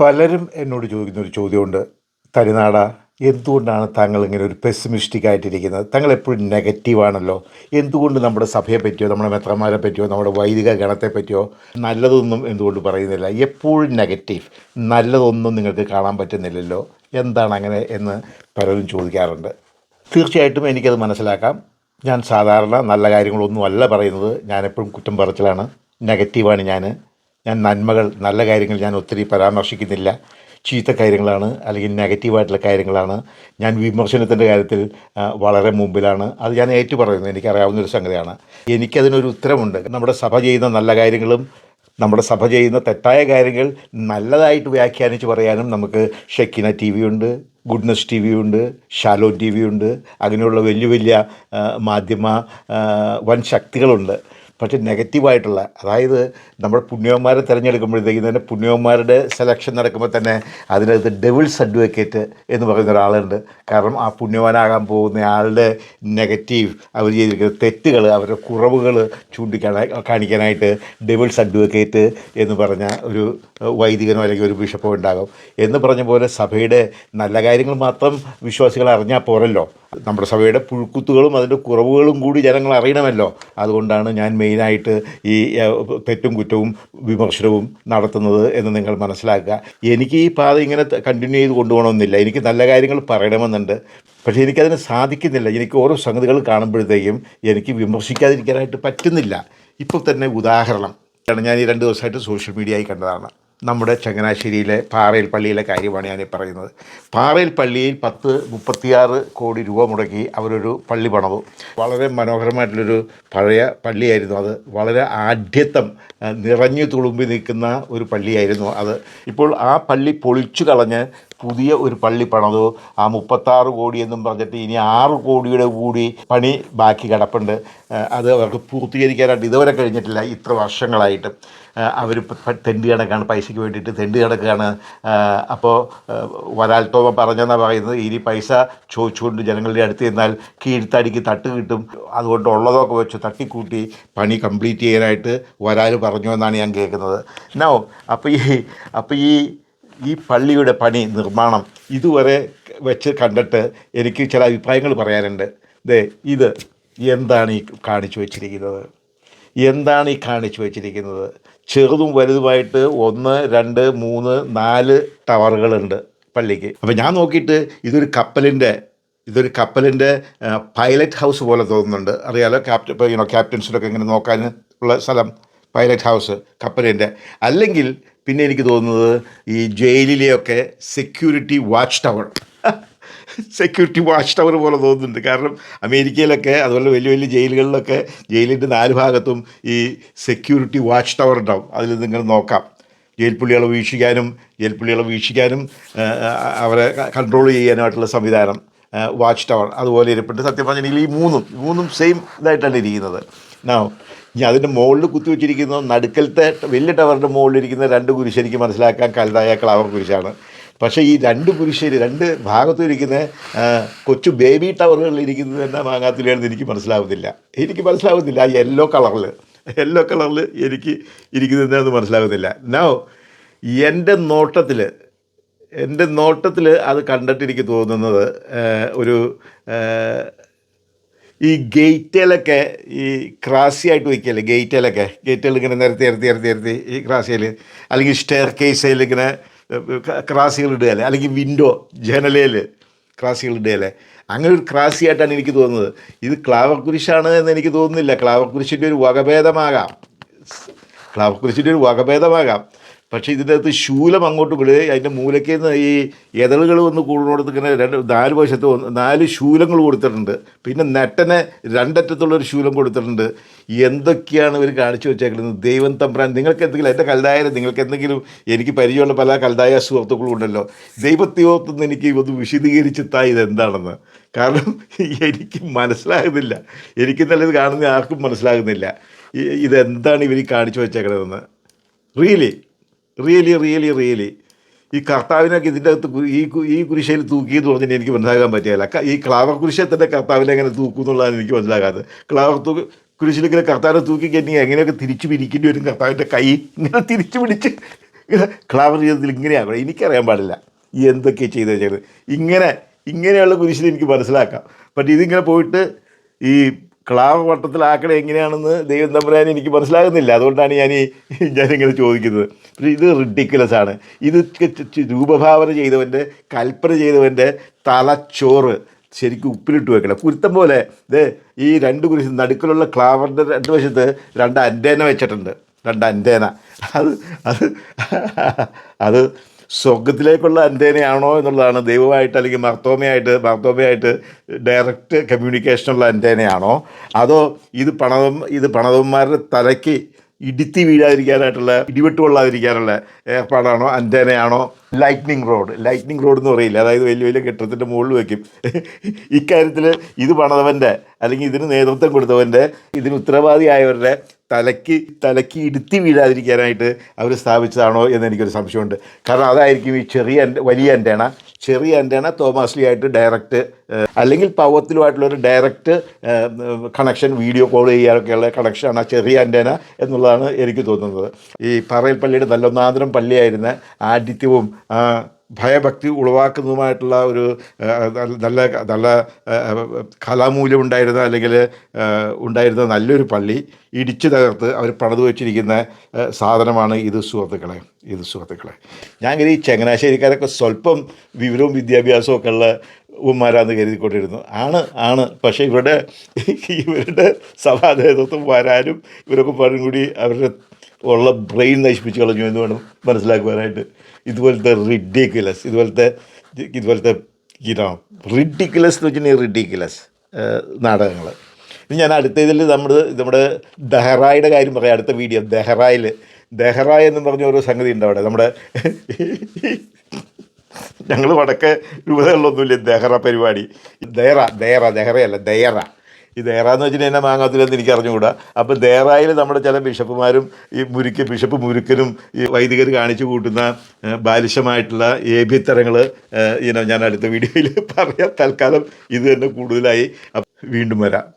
പലരും എന്നോട് ചോദിക്കുന്ന ഒരു ചോദ്യമുണ്ട്. തരുനാട എന്തുകൊണ്ടാണ് താങ്കൾ ഇങ്ങനെ ഒരു പെസിമിസ്റ്റിക് ആയിട്ടിരിക്കുന്നത്? താങ്കൾ എപ്പോഴും നെഗറ്റീവാണല്ലോ എന്തുകൊണ്ട് നമ്മുടെ സഭയെ പറ്റിയോ നമ്മുടെ മെത്രമാരെ പറ്റിയോ നമ്മുടെ വൈദിക ഗണത്തെ പറ്റിയോ നല്ലതൊന്നും എന്തുകൊണ്ട് പറയുന്നില്ല? എപ്പോഴും നെഗറ്റീവ് നല്ലതൊന്നും നിങ്ങൾക്ക് കാണാൻ പറ്റുന്നില്ലല്ലോ. എന്താണ് അങ്ങനെ എന്ന് പലരും ചോദിക്കാറുണ്ട്. തീർച്ചയായിട്ടും എനിക്കത് മനസ്സിലാക്കാം. ഞാൻ സാധാരണ നല്ല കാര്യങ്ങളൊന്നും അല്ല പറയുന്നത് ഞാനെപ്പോഴും കുറ്റം പറച്ചിലാണ്. നെഗറ്റീവാണ് ഞാൻ ഞാൻ നന്മകൾ നല്ല കാര്യങ്ങൾ ഞാൻ ഒത്തിരി പരാമർശിക്കുന്നില്ല. ചീത്ത കാര്യങ്ങളാണ് അല്ലെങ്കിൽ നെഗറ്റീവായിട്ടുള്ള കാര്യങ്ങളാണ്. ഞാൻ വിമർശനത്തിന്റെ കാര്യത്തിൽ വളരെ മുമ്പിലാണ്. അത് ഞാൻ ഏറ്റു പറയുന്നത് എനിക്കറിയാവുന്നൊരു സംഗതിയാണ്. എനിക്കതിനൊരു ഉത്തരമുണ്ട്. നമ്മുടെ സഭ ചെയ്യുന്ന നല്ല കാര്യങ്ങളും നമ്മുടെ സഭ ചെയ്യുന്ന തെറ്റായ കാര്യങ്ങൾ നല്ലതായിട്ട് വ്യാഖ്യാനിച്ച് പറയാനും നമുക്ക് ഷെക്കിന ടി വി ഉണ്ട് ഗുഡ്നസ് ടി വി ഉണ്ട് ഷാലോ ടി വി ഉണ്ട് അങ്ങനെയുള്ള വലിയ വലിയ മാധ്യമ വൻ ശക്തികളുണ്ട്. പക്ഷേ നെഗറ്റീവായിട്ടുള്ള അതായത് നമ്മൾ പുണ്യവന്മാരെ തിരഞ്ഞെടുക്കുമ്പോഴത്തേക്കും തന്നെ പുണ്യവന്മാരുടെ സെലക്ഷൻ നടക്കുമ്പോൾ തന്നെ അതിനകത്ത് ഡെവിൾസ് അഡ്വക്കേറ്റ് എന്ന് പറയുന്ന ഒരാളുണ്ട്. കാരണം ആ പുണ്യവാനാകാൻ പോകുന്ന ആളുടെ നെഗറ്റീവ് അവർ ചെയ്തിരിക്കുന്ന തെറ്റുകൾ അവരുടെ കുറവുകൾ ചൂണ്ടിക്കാണാൻ കാണിക്കാനായിട്ട് ഡെവിൾസ് അഡ്വക്കേറ്റ് എന്ന് പറഞ്ഞ ഒരു വൈദികനോ അല്ലെങ്കിൽ ഒരു ബിഷപ്പോ ഉണ്ടാകും. എന്ന് പറഞ്ഞ പോലെ സഭയുടെ നല്ല കാര്യങ്ങൾ മാത്രം വിശ്വാസികൾ അറിഞ്ഞാൽ പോരല്ലോ. നമ്മുടെ സഭയുടെ പുഴുക്കുത്തുകളും അതിന്റെ കുറവുകളും കൂടി ജനങ്ങൾ അറിയണമല്ലോ. അതുകൊണ്ടാണ് ഞാൻ മെയിനായിട്ട് ഈ തെറ്റും കുറ്റവും വിമർശനവും നടത്തുന്നത് എന്ന് നിങ്ങൾ മനസ്സിലാക്കുക. എനിക്ക് ഈ പാത ഇങ്ങനെ കണ്ടിന്യൂ ചെയ്ത് കൊണ്ടുപോകണമെന്നില്ല. എനിക്ക് നല്ല കാര്യങ്ങൾ പറയണമെന്നുണ്ട്. പക്ഷേ എനിക്കതിന് സാധിക്കുന്നില്ല. എനിക്ക് ഓരോ സംഗതികൾ കാണുമ്പോഴത്തേക്കും എനിക്ക് വിമർശിക്കാതിരിക്കാനായിട്ട് പറ്റുന്നില്ല. ഇപ്പോൾ തന്നെ ഉദാഹരണം. ഞാൻ ഈ രണ്ട് ദിവസമായിട്ട് സോഷ്യൽ മീഡിയയിൽ കണ്ടതാണ്. നമ്മുടെ ചങ്ങനാശ്ശേരിയിലെ പാറയിൽ പള്ളിയിലെ കാര്യമാണ് ഞാൻ പറയുന്നത്. പാറയിൽ പള്ളിയിൽ പത്ത് മുപ്പത്തിയാറ് കോടി രൂപ മുടക്കി അവരൊരു പള്ളി പണതു. വളരെ മനോഹരമായിട്ടുള്ളൊരു പഴയ പള്ളിയായിരുന്നു അത്. വളരെ ആഢ്യത്വം നിറഞ്ഞു തുളുമ്പി നിൽക്കുന്ന ഒരു പള്ളിയായിരുന്നു അത്. ഇപ്പോൾ ആ പള്ളി പൊളിച്ചു കളഞ്ഞ് പുതിയ ഒരു പള്ളി പണതു. ആ മുപ്പത്താറ് കോടി എന്നും പറഞ്ഞിട്ട് ഇനി ആറ് കോടിയുടെ കൂടി പണി ബാക്കി കിടപ്പുണ്ട്. അത് അവർക്ക് പൂർത്തീകരിക്കാനായിട്ട് ഇതുവരെ കഴിഞ്ഞിട്ടില്ല. ഇത്ര വർഷങ്ങളായിട്ട്. അവർ തെണ്ടി കണക്കാണ് പൈസയ്ക്ക് വേണ്ടിയിട്ട് തെണ്ടി കിടക്കുകയാണ് അപ്പോൾ വരാൽത്തോമ പറഞ്ഞെന്നാണ് പറയുന്നത്. ഇനി പൈസ ചോദിച്ചുകൊണ്ട് ജനങ്ങളുടെ അടുത്ത് ചെന്നാൽ കീഴ്ത്തടിക്ക് തട്ട് കിട്ടും. അതുകൊണ്ട് ഉള്ളതൊക്കെ വെച്ച് തട്ടിക്കൂട്ടി പണി കംപ്ലീറ്റ് ചെയ്യാനായിട്ട് വരാൽ പറഞ്ഞു എന്നാണ് ഞാൻ കേൾക്കുന്നത്. നോ അപ്പോൾ ഈ അപ്പോൾ ഈ ഈ പള്ളിയുടെ പണി നിർമ്മാണം ഇതുവരെ വെച്ച് കണ്ടിട്ട് എനിക്ക് ചില അഭിപ്രായങ്ങൾ പറയാനുണ്ട്. ദേ ഇത് എന്താണ് ഈ കാണിച്ചു വച്ചിരിക്കുന്നത്? എന്താണ് ഈ കാണിച്ചു വച്ചിരിക്കുന്നത്? ചെറുതും വലുതുമായിട്ട് ഒന്ന് രണ്ട് മൂന്ന് നാല് ടവറുകളുണ്ട് പള്ളിക്ക്. അപ്പോൾ ഞാൻ നോക്കിയിട്ട് ഇതൊരു കപ്പലിന്റെ ഇതൊരു കപ്പലിന്റെ പൈലറ്റ് ഹൗസ് പോലെ തോന്നുന്നുണ്ട്. അറിയാലോ ക്യാപ്റ്റൻ ഇപ്പോൾ ക്യാപ്റ്റൻസിനൊക്കെ ഇങ്ങനെ നോക്കാൻ ഉള്ള സ്ഥലം പൈലറ്റ് ഹൗസ് കപ്പലിന്റെ അല്ലെങ്കിൽ പിന്നെ എനിക്ക് തോന്നുന്നത് ഈ ജയിലിലെയൊക്കെ security watch tower security watch tower പോലെ തോന്നുന്നുണ്ട്. കാരണം അമേരിക്കയിലൊക്കെ അതുപോലെ വലിയ വലിയ ജയിലുകളിലൊക്കെ ജയിലിന്റെ നാല് ഭാഗത്തും ഈ സെക്യൂരിറ്റി വാച്ച് ടവർ ഉണ്ടാവും. അതിൽ നിങ്ങൾ നോക്കാം. ജയിൽ പുള്ളികളെ വീക്ഷിക്കാനും ജയിൽ പുള്ളികളെ വീക്ഷിക്കാനും അവരെ കൺട്രോൾ ചെയ്യാനായിട്ടുള്ള സംവിധാനം വാച്ച് ടവർ അതുപോലെ ഇരിപ്പുണ്ട്. സത്യം പറഞ്ഞിട്ടുണ്ടെങ്കിൽ ഈ മൂന്നും മൂന്നും സെയിം ഇതായിട്ടാണ് ഇരിക്കുന്നത്. നാ ഇനി അതിന്റെ മുകളിൽ കുത്തിവെച്ചിരിക്കുന്ന നടുക്കലത്തെ വലിയ ടവറിന്റെ മുകളിലിരിക്കുന്ന രണ്ട് കുരിശ് എനിക്ക് മനസ്സിലാക്കാൻ കലുതായ ക്ലാവർ കുരിശാണ്. പക്ഷേ ഈ രണ്ട് കുരിശേരി രണ്ട് ഭാഗത്തും ഇരിക്കുന്ന കൊച്ചു ബേബി ടവറുകളിൽ ഇരിക്കുന്നത് തന്നെ മാങ്ങാത്തിലാണെന്ന് എനിക്ക് മനസ്സിലാവുന്നില്ല. എനിക്ക് മനസ്സിലാവുന്നില്ല ആ യെല്ലോ കളറിൽ. യെല്ലോ കളറിൽ എനിക്ക് ഇരിക്കുന്നതെന്ന് മനസ്സിലാകുന്നില്ല നോ എന്റെ നോട്ടത്തിൽ എന്റെ നോട്ടത്തിൽ അത് കണ്ടിട്ട് എനിക്ക് തോന്നുന്നത് ഒരു ഈ ഗേറ്റിലൊക്കെ ഈ ക്രാസിയായിട്ട് വയ്ക്കല്ലേ ഗേറ്റിലൊക്കെ ഗേറ്റുകൾ ഇങ്ങനെ നിരത്തി നിരത്തി നിരത്തി നിരത്തി ഈ ക്രാസിയിൽ. അല്ലെങ്കിൽ സ്റ്റെയർ കേസിൽ ഇങ്ങനെ ക്രാസികൾ ഇടുകയല്ലേ? അല്ലെങ്കിൽ വിൻഡോ ജനലയിൽ ക്രാസികൾ ഇടുകയല്ലേ? അങ്ങനെ ഒരു ക്രാസിയായിട്ടാണ് എനിക്ക് തോന്നുന്നത്. ഇത് ക്ലാവക്കുരിശാണ് എന്ന് എനിക്ക് തോന്നുന്നില്ല. ക്ലാവക്കുരിശിന്റെ ഒരു വകഭേദമാകാം. ക്ലാവക്കുരിശിന്റെ ഒരു വകഭേദമാകാം. പക്ഷേ ഇതിന്റെ അകത്ത് ശൂലം അങ്ങോട്ട് വിടുക അതിന്റെ മൂലയ്ക്ക് നിന്ന് ഈ എതളുകൾ വന്ന് കൂടുന്നിടത്ത് ഇങ്ങനെ രണ്ട് നാല് വശത്ത് നാല് ശൂലങ്ങൾ കൊടുത്തിട്ടുണ്ട്. പിന്നെ നെട്ടനെ രണ്ടറ്റത്തുള്ളൊരു ശൂലം കൊടുത്തിട്ടുണ്ട്. എന്തൊക്കെയാണ് ഇവർ കാണിച്ചു വെച്ചേക്കുന്നത് ദൈവം തമ്പ്രാൻ നിങ്ങൾക്ക് എന്തെങ്കിലും എന്റെ കൽതായ നിങ്ങൾക്ക് എന്തെങ്കിലും എനിക്ക് പരിചയമുള്ള പല കൽതായ സുഹൃത്തുക്കളും ഉണ്ടല്ലോ. ദൈവത്തെയോർത്തുനിന്ന് എനിക്ക് ഒന്ന് വിശദീകരിച്ച് താ ഇതെന്താണെന്ന് കാരണം എനിക്ക് മനസ്സിലാകുന്നില്ല. എനിക്ക് നല്ലത് കാണുന്ന ആർക്കും മനസ്സിലാകുന്നില്ല. ഇതെന്താണ് ഇവർ കാണിച്ചു വെച്ചേക്കണതെന്ന്. റിയലി റിയലി റിയലി റിയലി ഈ കർത്താവിനൊക്കെ ഇതിന്റെ അകത്ത് ഈ ഈ കുരിശയിൽ തൂക്കി എന്ന് പറഞ്ഞിട്ട് എനിക്ക് മനസ്സിലാക്കാൻ പറ്റിയല്ല ഈ ക്ലാവർ കുരിശെ തന്നെ കർത്താവിനെ എങ്ങനെ തൂക്കും എന്നുള്ളതാണ് എനിക്ക് മനസ്സിലാകാത്തത്. ക്ലാവർ തൂക്ക് കുരിശിലിങ്ങനെ കർത്താവിനെ തൂക്കി കഴിഞ്ഞാൽ എങ്ങനെയൊക്കെ തിരിച്ചു പിരിക്കേണ്ടി വരും കർത്താവിന്റെ കൈ? ഇങ്ങനെ തിരിച്ചു പിടിച്ച് ഇങ്ങനെ ക്ലാവർ ചെയ്തതിൽ ഇങ്ങനെയാകണം എനിക്കറിയാൻ പാടില്ല. ഈ എന്തൊക്കെ ചെയ്ത് വെച്ചത് ഇങ്ങനെ ഇങ്ങനെയുള്ള കുരിശിൽ എനിക്ക് മനസ്സിലാക്കാം. ബട്ട് ഇതിങ്ങനെ പോയിട്ട് ഈ ക്ലാവ് വട്ടത്തിലാക്കണ എങ്ങനെയാണെന്ന് ദൈവം തമ്പുരാൻ എനിക്ക് മനസ്സിലാകുന്നില്ല. അതുകൊണ്ടാണ് ഞാൻ ഈ ഞാനിങ്ങനെ ചോദിക്കുന്നത്. പക്ഷേ ഇത് റിഡിക്കുലസ് ആണ്. ഇത് രൂപഭാവന ചെയ്തവന്റെ കൽപ്പന ചെയ്തവന്റെ തലച്ചോറ് ശരിക്കും ഉപ്പിലിട്ട് വെക്കണം. കുരുത്തം പോലെ ഇത് ഈ രണ്ട് കുരിശ് നടുക്കിലുള്ള ക്ലാവറിന്റെ രണ്ട് വശത്ത് രണ്ട് അന്റേന വെച്ചിട്ടുണ്ട്. രണ്ട് അന്റേന അത് അത് അത് സ്വർഗത്തിലേക്കുള്ള അന്റേനയാണോ എന്നുള്ളതാണ് ദൈവമായിട്ട് അല്ലെങ്കിൽ മർത്തോമയായിട്ട് മർത്തോമയായിട്ട് ഡയറക്റ്റ് കമ്മ്യൂണിക്കേഷനുള്ള അന്റേനയാണോ അതോ ഇത് പണവും ഇത് പണവന്മാരുടെ തലയ്ക്ക് ഇടുത്തി വീഴാതിരിക്കാനായിട്ടുള്ള ഇടിവെട്ട് കൊള്ളാതിരിക്കാനുള്ള ഏർപ്പാടാണോ അന്റേനയാണോ ലൈറ്റ്നിങ് റോഡ് ലൈറ്റ്നിങ് റോഡ് എന്ന് പറയില്ല? അതായത് വലിയ വലിയ കെട്ടിടത്തിന്റെ മുകളിൽ വയ്ക്കും ഇക്കാര്യത്തിൽ ഇത് പണിതവന്റെ അല്ലെങ്കിൽ ഇതിന് നേതൃത്വം കൊടുത്തവന്റെ ഇതിന് ഉത്തരവാദിയായവരുടെ തലയ്ക്ക് തലയ്ക്ക് ഇടുത്തി വീഴാതിരിക്കാനായിട്ട് അവർ സ്ഥാപിച്ചതാണോ എന്ന് എനിക്കൊരു സംശയമുണ്ട്. കാരണം അതായിരിക്കും ഈ ചെറിയ വലിയ അന്റേണ ചെറിയ അന്റേണ തോമാസ്ലി ആയിട്ട് ഡയറക്റ്റ് അല്ലെങ്കിൽ പവത്തിലുമായിട്ടുള്ളൊരു ഡയറക്റ്റ് കണക്ഷൻ വീഡിയോ കോൾ ചെയ്യാനൊക്കെയുള്ള കണക്ഷനാണ് ആ ചെറിയ അന്റേന എന്നുള്ളതാണ് എനിക്ക് തോന്നുന്നത്. ഈ പറയൽ പള്ളിയുടെ നല്ലൊന്നാന്തരം പള്ളിയായിരുന്ന ആദിത്യവും ഭയഭക്തി ഉളവാക്കുന്നതുമായിട്ടുള്ള ഒരു നല്ല നല്ല കലാമൂല്യം ഉണ്ടായിരുന്ന അല്ലെങ്കിൽ ഉണ്ടായിരുന്ന നല്ലൊരു പള്ളി ഇടിച്ചു തകർത്ത് അവർ പണിത് വെച്ചിരിക്കുന്ന സാധനമാണ് ഇത് സുഹൃത്തുക്കളെ ഇത് സുഹൃത്തുക്കളെ. ഞാൻ ഈ ചങ്ങനാശ്ശേരിക്കാരൊക്കെ സ്വല്പം വിവരവും വിദ്യാഭ്യാസവും ഒക്കെ ഉള്ള ഉമ്മാരാന്ന് കരുതിക്കൊണ്ടിരുന്നു. ആണ് ആണ്. പക്ഷേ ഇവരുടെ ഇവരുടെ സഭാ നേതൃത്വം വരാനും ഇവരൊക്കെ പാടും കൂടി അവരുടെ ഉള്ള ബ്രെയിൻ നശിപ്പിച്ച് കളഞ്ഞു എന്ന് വേണം മനസ്സിലാക്കുവാനായിട്ട്. ഇതുപോലത്തെ റിഡിക്കുലസ് ഇതുപോലത്തെ ഇതുപോലത്തെ ഇനോ റിഡിക്കുലസ് എന്ന് വെച്ചിട്ടുണ്ടെങ്കിൽ റിഡിക്കുലസ് നാടകങ്ങൾ ഇനി ഞാൻ അടുത്ത ഇതിൽ നമ്മൾ നമ്മുടെ ദഹറായുടെ കാര്യം പറയാം. അടുത്ത വീഡിയോ ദഹറായിൽ ദഹറായ എന്ന് പറഞ്ഞ ഒരു സംഗതി ഉണ്ട് അവിടെ. നമ്മുടെ ഞങ്ങൾ വടക്കേ രൂപതകളിലൊന്നുമില്ല ദഹറ പരിപാടി. ദേറ ദേറ ദഹറയല്ല ദയറ. ഈ ദേറ എന്ന് വെച്ചിട്ടുണ്ടെങ്കിൽ എന്നെ മാങ്ങാത്തില്ലെന്ന് എനിക്ക് അറിഞ്ഞുകൂടാ. അപ്പോൾ ദേറായിൽ നമ്മുടെ ചില ബിഷപ്പുമാരും ഈ മുരുക്ക് ബിഷപ്പ് മുരുക്കനും ഈ വൈദികർ കാണിച്ചു കൂട്ടുന്ന ബാലിശമായിട്ടുള്ള ഏഭ്യത്തരങ്ങൾ ഇനോ ഞാൻ അടുത്ത വീഡിയോയിൽ പറയാം. തൽക്കാലം ഇത് തന്നെ കൂടുതലായി. വീണ്ടും വരാം.